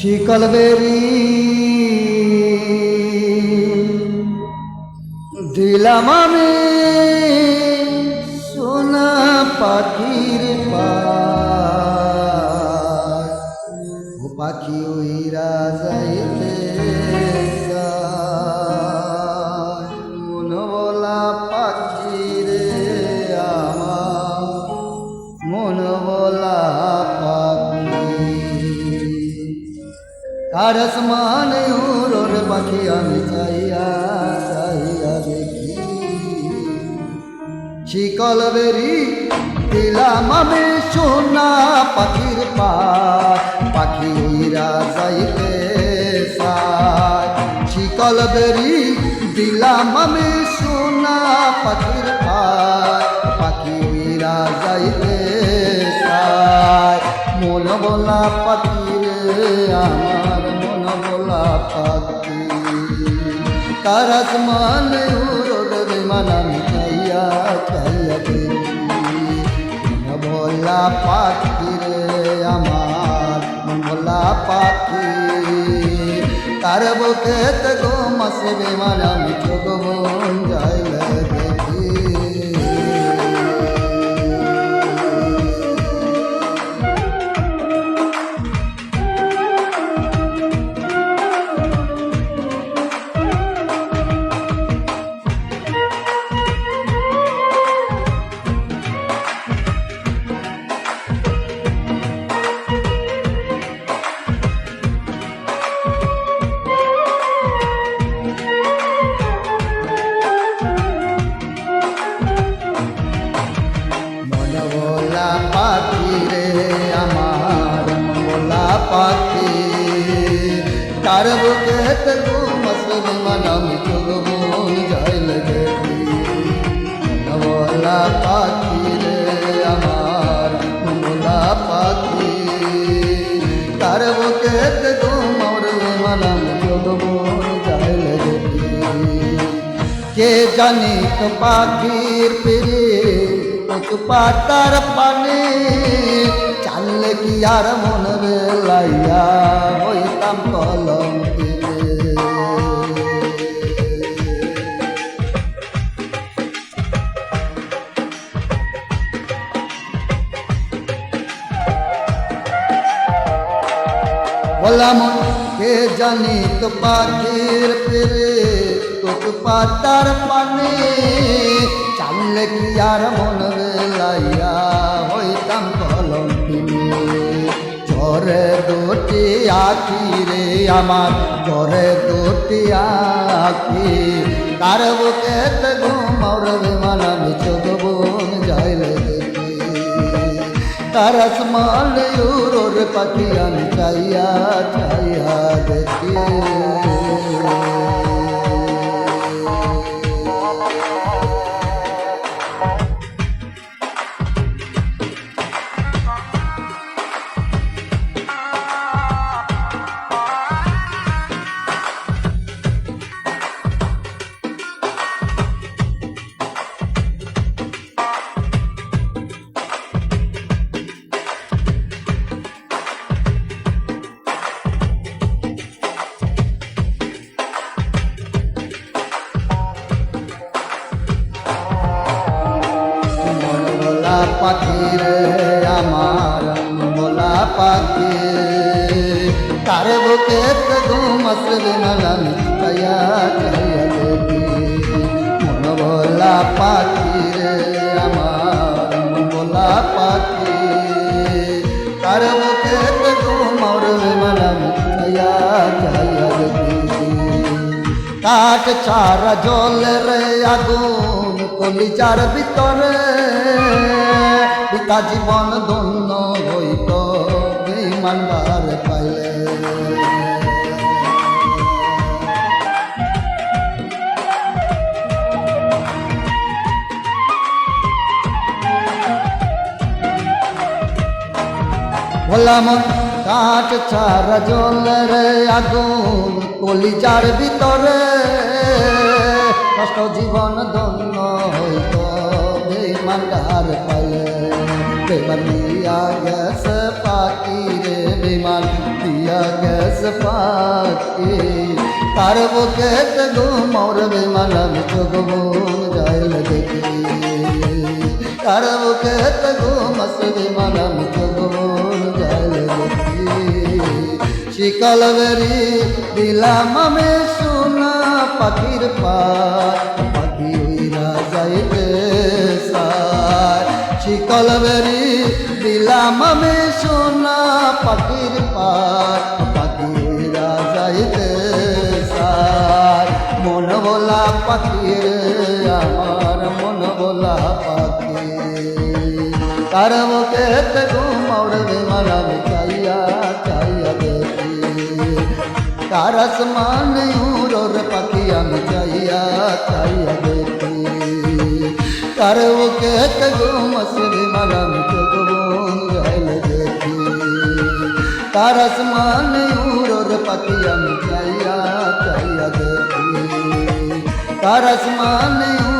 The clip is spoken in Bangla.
শিকল বেরি দিলাম আমি কার সমান উড়োর পাখি আমি চাইয়া চাইয়া দেখি। শিকল বেরি দিলাম আমি সোনা পাখির পা পাখি উইরা যাইতে শিকল বেরি দিলাম আমি সোনা পাখির পা পাখি উইরা যাইতে বলা আমার বলা পাখি কারাত মানে উড়োর বিমান আমি চাইয়া চাইয়া বলা পাখি রে আমার মন পাখি তার বুকে গো মাসে বিমান চোখ বন যাইলে পাখি রে আমার বলা পাখি। তার বুকে তবু মসল মনম চুগবুন যাইল দেখি মন বলা পাখি রে আমার বলা পাখি। তার বুকে মোর মনম চুগবুন যাইল দেখি কে জানি তো পাখির পিরে কচু পাতার পানে, চাললে কি আর মন বেলাইয়া হইতাম কলম বললাম, কে জানি তো পাখির পেরে তোক পাতার পানে চাললে কি আর মন বেলাইয়া হইতাম কলম ঝরে দুটি আখি রে আমার, ঝরে দুটি আখি তার বুকে ঘুমর বিমান, আমি চোখ বোন যাইলে দেখি। তারস মালুর পাখি, আমি চাইয়া চাইয়া দেখি। বলা পাখি রে আমার বলা পাখি তার বুকে ঘুম আসবে চাইয়া চাইয়া দেখি মন বলা পাখি রে আমার বলা পাখি তার বুকে ঘুম আসবে চাইয়া দেখি। কাঠ ছাড়া জলের আগুন কলিজার ভিতরে। পিতা জীবন ধন্য হইত বিমানবার পাইলে। বললাম কাঠ ছাড়া জলের আগুন কলিজার ভিতরে। কষ্ট জীবন ধন্য হইত বেমানগার পাইলে বেমানিয়া গেছে পাখি রে বিমান দিয়া গ্যাস পাখি। তার বুকে ঘুমাওর বিমান আমি চোখবন যাইল দেখি। তার বুকে ঘুমাস বিমান আমি চোখবন যাইল দেখি। শিকল বেরি দিলাম আমি পাখির পার পাখি উইরা যাইতে সার শিকল বেরি দিলাম আমি সোনা, পাখির পার পাখি উইরা যাইতে সার মন বলা পাখির আমার মন বলা পাখি। তার মুখে ঘুমাওর বিমান আমি চাইয়া চাইয়া দেখি। তার আসমান তার মুখে ঘুমাস বিমান আমি চোখবন গাইল দেখি তার আসমান উড়োর পাখি আমি চাইয়া চাইয়া দেখি তার আসমান আমি